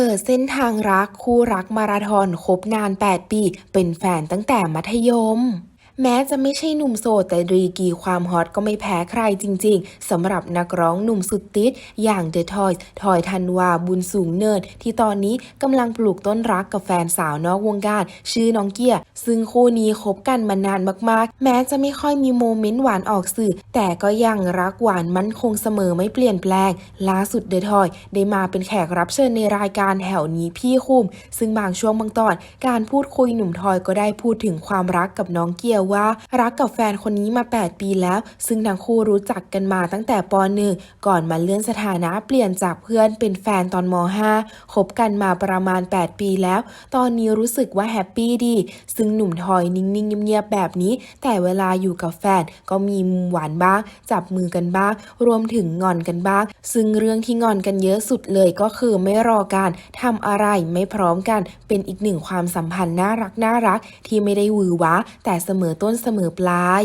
เปิดเส้นทางรักคู่รักมาราธอนคบนาน 8 ปี เป็นแฟนตั้งแต่มัธยม แม้จะไม่ใช่หนุ่มโสดแต่ดีกีความฮอตก็ไม่แพ้ใครจริงๆสำหรับนักร้องหนุ่มสุดติดอย่าง The Toys ทอยธันวาบุญสูงเนินที่ตอนนี้กำลังปลูกต้นรักกับแฟนสาวนอกวงการ ชื่อน้องเกียร์ซึ่งคู่นี้คบกันมานานมากๆ แม้จะไม่ค่อยมีโมเมนต์หวานออกสื่อ แต่ก็ยังรักหวานมั่นคงเสมอไม่เปลี่ยนแปลง ล่าสุดเดอะทอยได้มาเป็นแขกรับเชิญในรายการแถวนี้พี่คุม ซึ่งบางช่วงบางตอน การพูดคุยหนุ่มทอยก็ได้พูดถึงความรักกับน้องเกียว่ารักกับแฟนคนนี้มา 8 ปีแล้ว ซึ่งทั้งคู่รู้จักกันมาตั้งแต่ป .1 ก่อนมาเลื่อนสถานะเปลี่ยนจากเพื่อนเป็นแฟนตอนม .5 คบกันมาประมาณ 8 ปีแล้ว ตอนนี้รู้สึกว่าแฮปปี้ดี ซึ่งหนุ่มทอยนิ่งๆเงียบๆแบบนี้ แต่เวลาอยู่กับแฟนก็มีมุมหวานบ้าง จับมือกันบ้าง รวมถึงงอนกันบ้าง ซึ่งเรื่องที่งอนกันเยอะสุดเลยก็คือไม่รอการทำอะไรไม่พร้อมกัน เป็นอีกหนึ่งความสัมพันธ์น่ารักน่ารักที่ไม่ได้วือวาแต่เสมอต้นเสมอปลาย